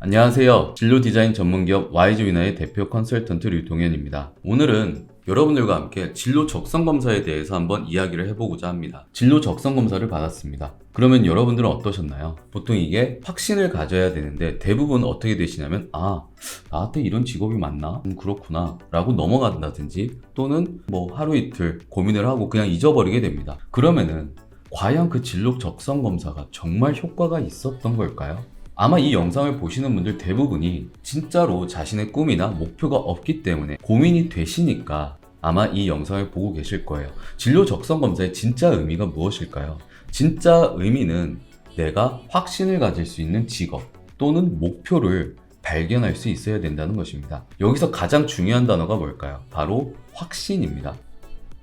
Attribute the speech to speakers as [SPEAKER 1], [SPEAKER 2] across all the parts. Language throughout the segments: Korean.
[SPEAKER 1] 안녕하세요. 진로 디자인 전문기업 YG위너의 대표 컨설턴트 류동현입니다. 오늘은 여러분들과 함께 진로 적성 검사에 대해서 한번 이야기를 해보고자 합니다. 진로 적성 검사를 받았습니다. 그러면 여러분들은 어떠셨나요? 보통 이게 확신을 가져야 되는데 대부분 어떻게 되시냐면 아 나한테 이런 직업이 맞나? 음, 그렇구나 라고 넘어간다든지 또는 뭐 하루 이틀 고민을 하고 그냥 잊어버리게 됩니다. 그러면은 과연 그 진로 적성 검사가 정말 효과가 있었던 걸까요? 아마 이 영상을 보시는 분들 대부분이 진짜로 자신의 꿈이나 목표가 없기 때문에 고민이 되시니까 아마 이 영상을 보고 계실 거예요. 진로 적성 검사의 진짜 의미가 무엇일까요? 진짜 의미는 내가 확신을 가질 수 있는 직업 또는 목표를 발견할 수 있어야 된다는 것입니다. 여기서 가장 중요한 단어가 뭘까요? 바로 확신입니다.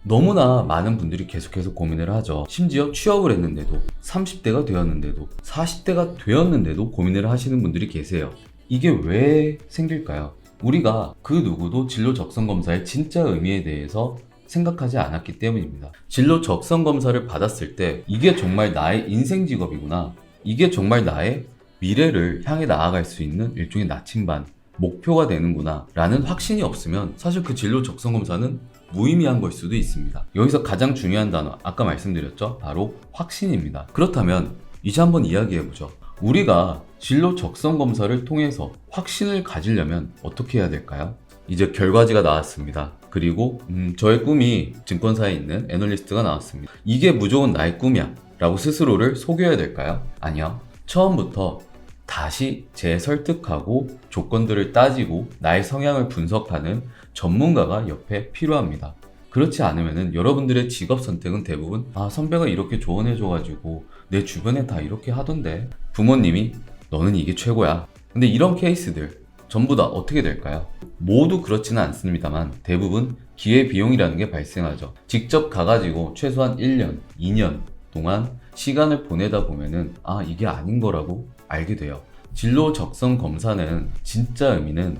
[SPEAKER 1] 너무나 많은 분들이 계속해서 고민을 하죠. 심지어 취업을 했는데도 30대가 되었는데도 40대가 되었는데도 고민을 하시는 분들이 계세요. 이게 왜 생길까요? 우리가 그 누구도 진로 적성 검사의 진짜 의미에 대해서 생각하지 않았기 때문입니다. 진로 적성 검사를 받았을 때 이게 정말 나의 인생 직업이구나. 이게 정말 나의 미래를 향해 나아갈 수 있는 일종의 나침반, 목표가 되는구나. 라는 확신이 없으면 사실 그 진로 적성 검사는 무의미한 걸 수도 있습니다. 여기서 가장 중요한 단어, 아까 말씀드렸죠? 바로 확신입니다. 그렇다면 이제 한번 이야기해보죠. 우리가 진로 적성 검사를 통해서 확신을 가지려면 어떻게 해야 될까요? 이제 결과지가 나왔습니다. 그리고 음, 저의 꿈이 증권사에 있는 애널리스트가 나왔습니다. 이게 무조건 나의 꿈이야. 라고 스스로를 속여야 될까요? 아니요. 처음부터 다시 재설득하고 조건들을 따지고 나의 성향을 분석하는 전문가가 옆에 필요합니다. 그렇지 않으면은 여러분들의 직업 선택은 대부분 아 선배가 이렇게 조언해줘가지고 내 주변에 다 이렇게 하던데 부모님이 너는 이게 최고야. 근데 이런 케이스들 전부 다 어떻게 될까요? 모두 그렇지는 않습니다만 대부분 기회 비용이라는 게 발생하죠. 직접 가가지고 최소한 1년, 2년 동안 시간을 보내다 보면은 아 이게 아닌 거라고 알게 돼요. 진로 적성 검사는 진짜 의미는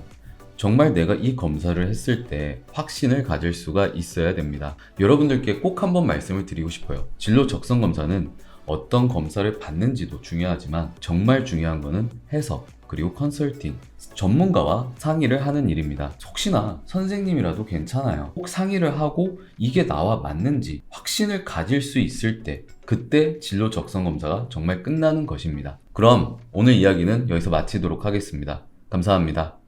[SPEAKER 1] 정말 내가 이 검사를 했을 때 확신을 가질 수가 있어야 됩니다. 여러분들께 꼭 한번 말씀을 드리고 싶어요. 진로 적성 검사는 어떤 검사를 받는지도 중요하지만 정말 중요한 거는 해석 그리고 컨설팅 전문가와 상의를 하는 일입니다. 혹시나 선생님이라도 괜찮아요. 꼭 상의를 하고 이게 나와 맞는지 확신을 가질 수 있을 때 그때 진로 적성 검사가 정말 끝나는 것입니다. 그럼 오늘 이야기는 여기서 마치도록 하겠습니다. 감사합니다.